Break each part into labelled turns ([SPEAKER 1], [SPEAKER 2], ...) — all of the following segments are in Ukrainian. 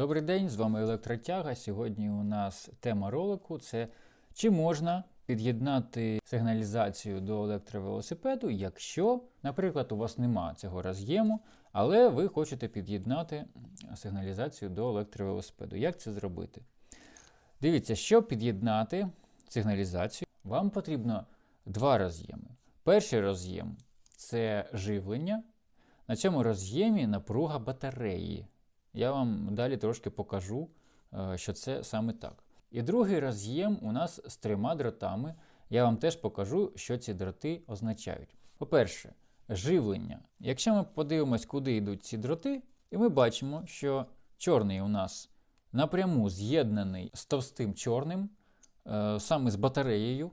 [SPEAKER 1] Добрий день, з вами Електротяга. Сьогодні у нас тема ролику це чи можна під'єднати сигналізацію до електровелосипеду, якщо, наприклад, у вас нема цього роз'єму, але ви хочете під'єднати сигналізацію до електровелосипеду. Як це зробити? Дивіться, щоб під'єднати сигналізацію, вам потрібно два роз'єми. Перший роз'єм це живлення. На цьому роз'ємі напруга батареї. Я вам далі трошки покажу, е, що це саме так. І другий роз'єм у нас з трьома дротами. Я вам теж покажу, що ці дроти означають. По-перше, живлення. Якщо ми подивимось, куди йдуть ці дроти, і ми бачимо, що чорний у нас напряму з'єднаний з товстим чорним, е, саме з батареєю.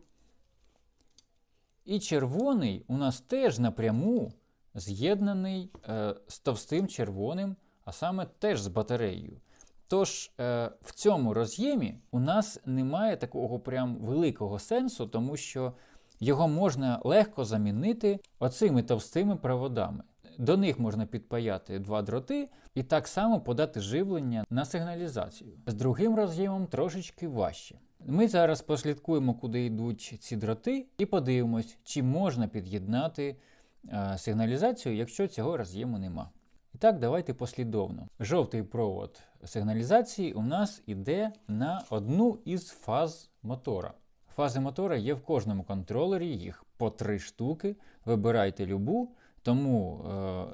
[SPEAKER 1] І червоний у нас теж напряму з'єднаний е, з товстим червоним, а саме теж з батареєю. Тож е, в цьому роз'ємі у нас немає такого прям великого сенсу, тому що його можна легко замінити оцими товстими проводами. До них можна підпаяти два дроти і так само подати живлення на сигналізацію. З другим роз'ємом трошечки важче. Ми зараз послідкуємо, куди йдуть ці дроти, і подивимось, чи можна під'єднати е, сигналізацію, якщо цього роз'єму нема. І так, давайте послідовно. Жовтий провод сигналізації у нас іде на одну із фаз мотора. Фази мотора є в кожному контролері, їх по три штуки. Вибирайте любу, тому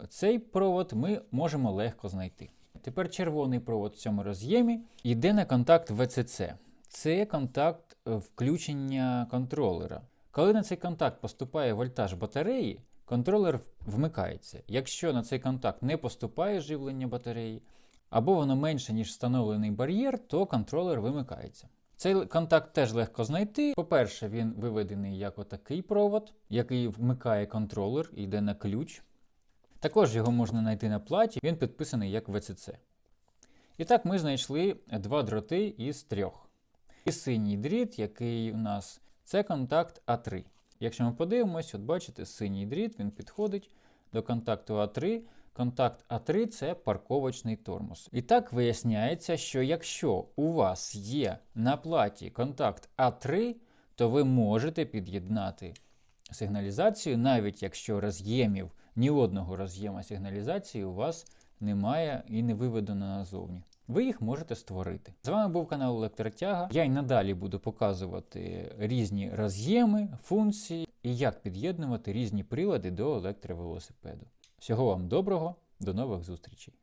[SPEAKER 1] е, цей провод ми можемо легко знайти. Тепер червоний провод в цьому роз'ємі йде на контакт VCC. Це контакт е, включення контролера. Коли на цей контакт поступає вольтаж батареї, контролер вмикається. Якщо на цей контакт не поступає живлення батареї, або воно менше, ніж встановлений бар'єр, то контролер вимикається. Цей контакт теж легко знайти. По-перше, він виведений як отакий провод, який вмикає контролер і йде на ключ. Також його можна знайти на платі, він підписаний як VCC. І так, ми знайшли два дроти із трьох. І синій дріт, який у нас це контакт А3. Якщо ми подивимось, от бачите, синій дріт він підходить до контакту А3. Контакт А3 це парковочний тормоз. І так виясняється, що якщо у вас є на платі контакт А3, то ви можете під'єднати сигналізацію, навіть якщо роз'ємів ні одного роз'єма сигналізації у вас немає і не виведено назовні. Ви їх можете створити. З вами був канал Електротяга. Я й надалі буду показувати різні роз'єми, функції і як під'єднувати різні прилади до електровелосипеду. Всього вам доброго, до нових зустрічей!